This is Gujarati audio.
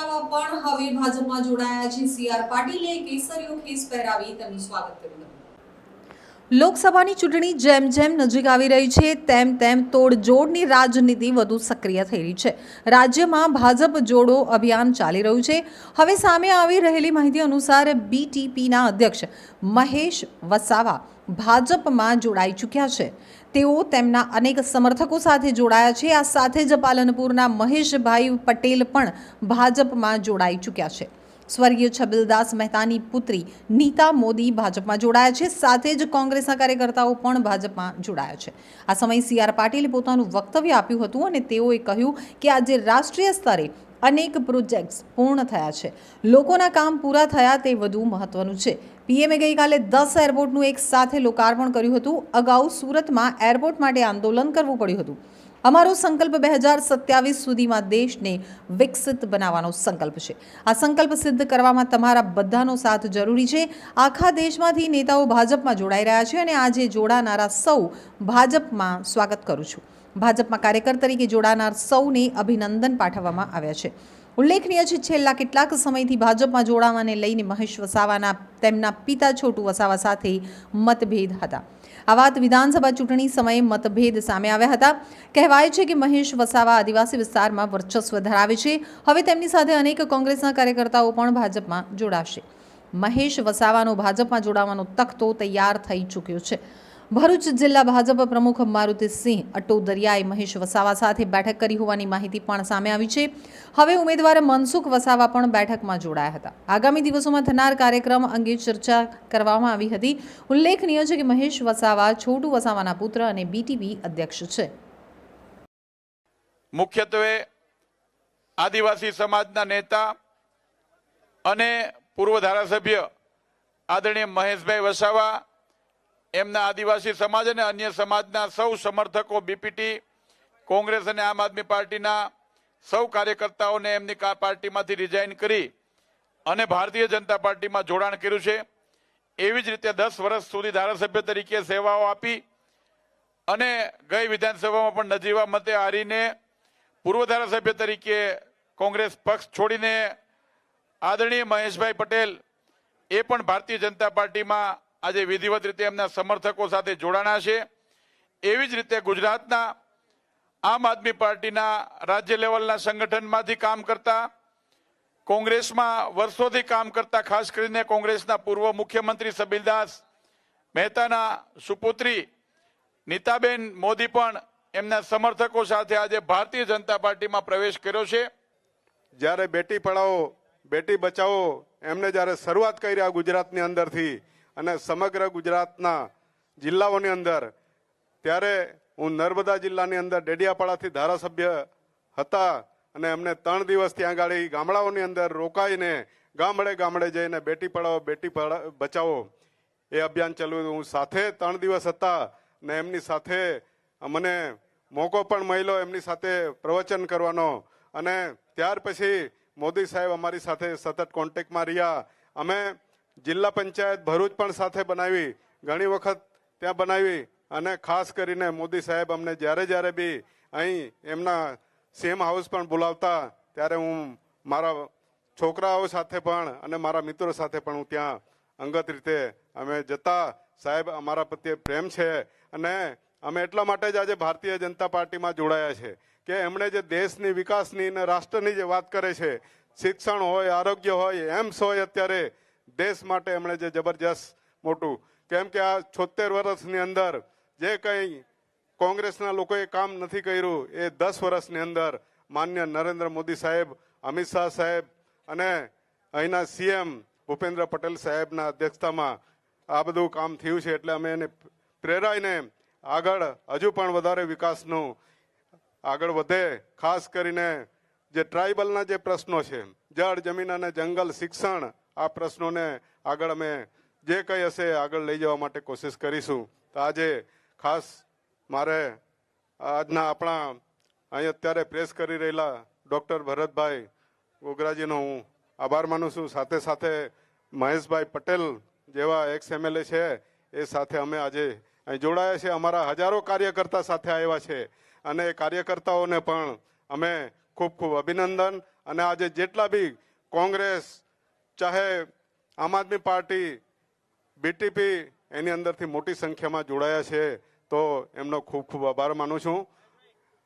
પણ હવે ભાજપમાં જોડાયા છે સી આર પાટીલે કેસરીઓ ખેસ પહેરાવી તેમનું સ્વાગત કર્યું લોકસભાની ચૂંટણી જેમ જેમ નજીક આવી રહી છે, તેમ તેમ તોડજોડની રાજનીતિ વધુ સક્રિય થઈ રહી છે. રાજ્યમાં ભાજપ જોડો અભિયાન ચાલી રહ્યું છે. હવે સામે આવી રહેલી માહિતી અનુસાર બીટીપીના અધ્યક્ષ મહેશ વસાવા ભાજપમાં જોડાઈ ચૂક્યા છે. તેઓ તેમના અનેક સમર્થકો સાથે જોડાયા છે. આ સાથે જ પાલનપુરના મહેશભાઈ પટેલ પણ ભાજપમાં જોડાઈ ચૂક્યા છે. સ્વર્ગીય છબીલદાસ મહેતાની પુત્રી નીતા મોદી ભાજપમાં જોડાયા છે. સાથે જ કોંગ્રેસના કાર્યકર્તાઓ પણ ભાજપમાં જોડાયા છે. આ સમયે સી આર પાટીલે પોતાનું વક્તવ્ય આપ્યું હતું અને તેઓએ કહ્યું કે આજે રાષ્ટ્રીય સ્તરે અનેક પ્રોજેક્ટ્સ પૂર્ણ થયા છે. લોકોના કામ પૂરા થયા તે વધુ મહત્વનું છે. પીએમએ ગઈકાલે દસ એરપોર્ટનું એક સાથે લોકાર્પણ કર્યું હતું. અગાઉ સુરતમાં એરપોર્ટ માટે આંદોલન કરવું પડ્યું હતું. અમારો સંકલ્પ બે હજાર સત્યાવીસ સુધીમાં દેશને વિકસિત બનાવવાનો સંકલ્પ છે. આ સંકલ્પ સિદ્ધ કરવામાં તમારા બધાનો સાથ જરૂરી છે. આખા દેશમાંથી નેતાઓ ભાજપમાં જોડાઈ રહ્યા છે અને આજે જોડાનારા સૌ ભાજપમાં સ્વાગત કરું છું. ભાજપમાં કાર્યકર તરીકે જોડાનાર સૌને અભિનંદન પાઠવવામાં આવ્યા છે. ઉલ્લેખનીય છે, છેલ્લા કેટલાક સમયથી ભાજપમાં જોડાવાને લઈને મહેશ વસાવાના, તેમના પિતા છોટુ વસાવા સાથે મતભેદ હતા. આ વાત વિધાનસભા ચૂંટણી સમયે મતભેદ સામે આવ્યા હતા. કહેવાય છે કે મહેશ વસાવા આદિવાસી વિસ્તારમાં વર્ચસ્વ ધરાવે છે. હવે તેમની સાથે અનેક કોંગ્રેસના કાર્યકર્તાઓ પણ ભાજપમાં જોડાશે. મહેશ વસાવાનો ભાજપમાં જોડાવાનો તખતો તૈયાર થઈ ચૂક્યો છે. ભરૂચ જિલ્લા ભાજપ પ્રમુખ મારુતિસિંહ અટોદરિયાએ મહેશ વસાવા સાથે બેઠક કરી હોવાની માહિતી પણ સામે આવી છે. હવે ઉમેદવાર મનસુખ વસાવા પણ બેઠકમાં જોડાયા હતા. આગામી દિવસોમાં થનાર કાર્યક્રમ અંગે ચર્ચા કરવામાં આવી હતી. ઉલ્લેખનીય છે કે મહેશ વસાવા છોટુ વસાવાના પુત્ર અને બીટીપી અધ્યક્ષ છે. મુખ્યત્વે આદિવાસી સમાજના નેતા અને પૂર્વ ધારાસભ્ય આદરણીય મહેશભાઈ વસાવા એમના આદિવાસી સમાજ અને અન્ય સમાજના સૌ સમર્થકો, બીપીટી, કોંગ્રેસ અને આમ આદમી પાર્ટીના સૌ કાર્યકર્તાઓને એમની પાર્ટીમાંથી રિઝાઇન કરી અને ભારતીય જનતા પાર્ટીમાં જોડાણ કર્યું છે. એવી જ રીતે દસ વર્ષ સુધી ધારાસભ્ય તરીકે સેવાઓ આપી અને ગઈ વિધાનસભામાં પણ નજીવા મતે હારીને પૂર્વ ધારાસભ્ય તરીકે કોંગ્રેસ પક્ષ છોડીને આદરણીય મહેશભાઈ પટેલ એ પણ ભારતીય જનતા પાર્ટીમાં આજે વિધિવત રીતે એમના સમર્થકો સાથે જોડાણા છે. એવી જ રીતે ગુજરાતના આમ આદમી પાર્ટીના રાજ્ય લેવલના સંગઠનમાંથી કામ કરતા, કોંગ્રેસમાં વર્ષોથી કામ કરતા, ખાસ કરીને કોંગ્રેસના પૂર્વ મુખ્યમંત્રી સબીલદાસ મહેતાના સુપુત્રી નીતાબેન મોદી પણ એમના સમર્થકો સાથે આજે ભારતીય જનતા પાર્ટીમાં પ્રવેશ કર્યો છે. જ્યારે બેટી પઢાઓ, બેટી બચાવો, એમને જ્યારે શરૂઆત કરી આ ગુજરાતની અંદરથી અને સમગ્ર ગુજરાતના જિલ્લાઓની અંદર, ત્યારે હું નર્મદા જિલ્લાની અંદર ડેડિયાપાડાથી ધારાસભ્ય હતા અને એમને ત્રણ દિવસ ત્યાં ગાડી ગામડાઓની અંદર રોકાઈને ગામડે ગામડે જઈને બેટી પડાવો બેટી બચાવો એ અભિયાન ચાલ્યું. હું સાથે ત્રણ દિવસ હતા ને એમની સાથે મને મોકો પણ મળ્યો એમની સાથે પ્રવચન કરવાનો અને ત્યાર પછી મોદી સાહેબ અમારી સાથે સતત કોન્ટેક્ટમાં રહ્યા અમે જિલ્લા પંચાયત ભરૂચ પણ સાથે બનાવી ઘણી વખત ત્યાં બનાવી અને ખાસ કરીને મોદી સાહેબ અમને જ્યારે જ્યારે બી અહીં એમના સેમ હાઉસ પણ બોલાવતા ત્યારે હું મારા છોકરાઓ સાથે પણ અને મારા મિત્રો સાથે પણ હું ત્યાં અંગત રીતે અમે જતા સાહેબ અમારા પ્રત્યે પ્રેમ છે અને અમે એટલા માટે જ આજે ભારતીય જનતા પાર્ટીમાં જોડાયા છે કે એમણે જે દેશની વિકાસની અને રાષ્ટ્રની જે વાત કરે છે, શિક્ષણ હોય, આરોગ્ય હોય, એમ્સ હોય અત્યારે દેશ માટે એમણે જે જબરજસ્ત મોટું, કેમ કે આ છોતેર વર્ષની અંદર જે કંઈ કોંગ્રેસના લોકોએ કામ નથી કર્યું, એ દસ વર્ષની અંદર માન્ય નરેન્દ્ર મોદી સાહેબ, અમિત શાહ સાહેબ અને અહીંના સીએમ ભૂપેન્દ્ર પટેલ સાહેબના અધ્યક્ષતામાં આ બધું કામ થયું છે એટલે અમે એને પ્રેરાઈને આગળ હજુ પણ વધારે વિકાસનું આગળ વધે, ખાસ કરીને જે ટ્રાઇબલના જે પ્રશ્નો છે, જળ જમીન અને જંગલ શિક્ષણ આ પ્રશ્નોને આગળ અમે જે કંઈ હશે આગળ લઈ જવા માટે કોશિશ કરીશું. તો આજે ખાસ મારે આજના આપણા અહીં અત્યારે પ્રેસ કરી રહેલા ડૉક્ટર ભરતભાઈ ગોગરાજીનો હું આભાર માનું છું. સાથે સાથે મહેશભાઈ પટેલ જેવા એક્સ એમએલએ છે, એ સાથે અમે આજે અહીં જોડાયા છે અમારા હજારો કાર્યકર્તા સાથે આવ્યા છે અને એ કાર્યકર્તાઓને પણ અમે ખૂબ ખૂબ અભિનંદન. અને આજે જેટલા બી કોંગ્રેસ ચાહે આમ આદમી પાર્ટી, બીટીપી એની અંદરથી મોટી સંખ્યામાં જોડાયા છે, તો એમનો ખૂબ ખૂબ આભાર માનું છું.